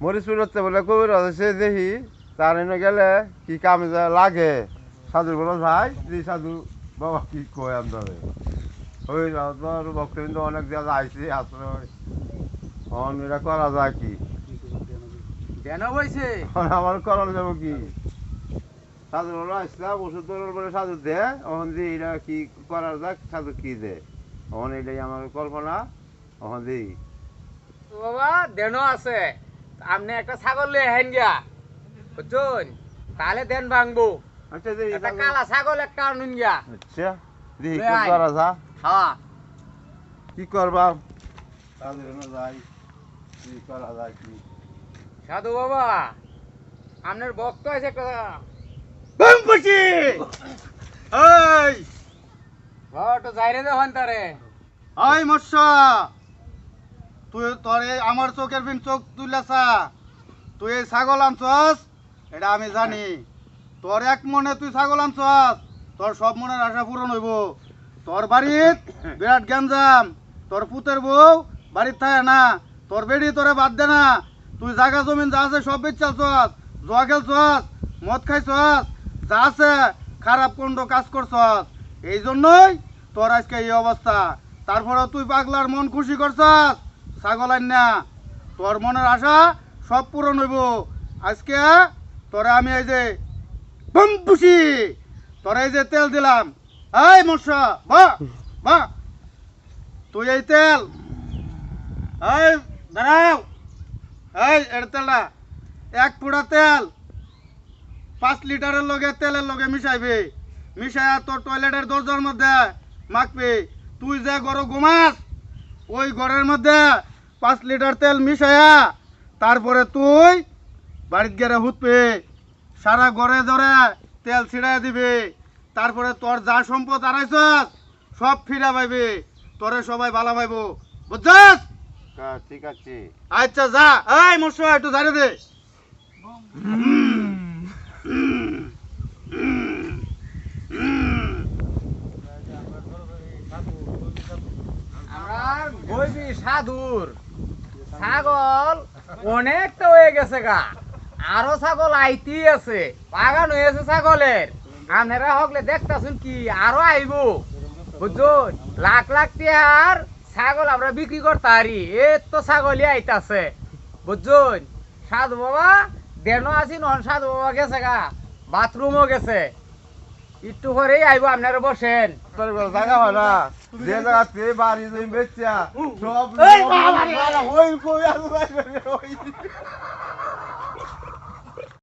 মরিচ পুরোতে বলে কবির আছে দেখি তার এনে গেলে কি কামে লাগে। সাধুর বলো ভাই সাধু বাবা কি কয় আমদারে ওই তোর ভক্তবৃন্দ অনেক জায়গা আইসি আশ্রয় অন এটা করা যায় কি? কেন বইছে? আমার করানো যাব কি? সাধু বলো আসলাম ওষুধ বলে সাধু দে ওখান দিয়ে এটা কি করা যাক সাধু কি দে? ওখানে এটাই আমার কল্পনা ওখান দিই বাবা দেন আছে। আপনি একটা ছাগল লিয়ে হেন গিয়া। বুঝছেন? তাহলে দেন ভাঙবো। আচ্ছা দিই একটা কালা ছাগল একটা আনুন গিয়া। আচ্ছা দিই কি করা যা হ্যাঁ। কি করবা? সাধু বলো যাই। কি করা যায় কি? সাধু বাবা আপনার ভক্ত আছে একটা। বামপুচি এই তো যাইরে দেখুন তারে। আই মৎস্য! তুই তোর এই আমার চোখের বিন চোখ তুলেছা তুই এই ছাগল আনছস? এটা আমি জানি। তোর এক মনে তুই ছাগল আনছস? তোর সব মনের আশা পূরণ হইব। তোর বাড়িত বিরাট গ্যাঞ্জাম। তোর পুতের বউ বাড়ির থাকে না। তোর বেড়ি তোরে বাদ দে না। তুই জায়গা জমিন যা আছে সব বেচালছস জোয়া খেলছস, মদ খাইছস, যা আছে খারাপ কোন কাজ করছস। এই জন্যই তোর আজকে এই অবস্থা। তারপরে তুই পাগলার মন খুশি করছস? ছাগল না। তোর মনের আশা সব পূরণ হইব। আজকে তোরে আমি এই যে বম খুশি তোরে এই যে তেল দিলাম। এই মশা বা বা তুই এই তেল, এই দাঁড়াও। এই এর তেলটা, এক পুড়া তেল। পাঁচ লিটারের লগে তেলের লগে মিশাইবে। মিশাইয়া তোর টয়লেটের দরজার মধ্যে মাখবি। তুই যে গরু ঘুমাস ওই ঘরের মধ্যে পাঁচ লিটার তেল মিশাইয়া তারপরে তুই বাড়িতে গেলে হুতবে সারা ঘরে ধরে তেল ছিড়াই দিবি তারপরে তোর যা সম্পদ আড়াইছ সব ফিরা পাইবি তোরে সবাই ভালো পাইব। বুঝছস? হ্যাঁ ঠিক আছে। আচ্ছা যা। এই মশা একটু ঝাড়ে দে। বইবি সাধুর। ছাগল অনেকটা হয়ে গেছে গা। আরও ছাগল আইতি আছে, বাগান হয়েছে ছাগলের। আপনারা হকলে দেখতাছুন কি, আরও আইব। বুঝুন লাখ লাখ টিয়ার ছাগল আমরা বিক্রি করতে পারি, এ তো ছাগলই আইতাছে। বুঝুন সাধু বাবা, দেনও আছি, নন সাধু বাবা গেছে গা, বাথরুমও গেছে। একটু পরেই আইব আপনারা বসেন। জায়গা ভাড়া যে জায়গা তুই বাড়ি জমি বেচা সব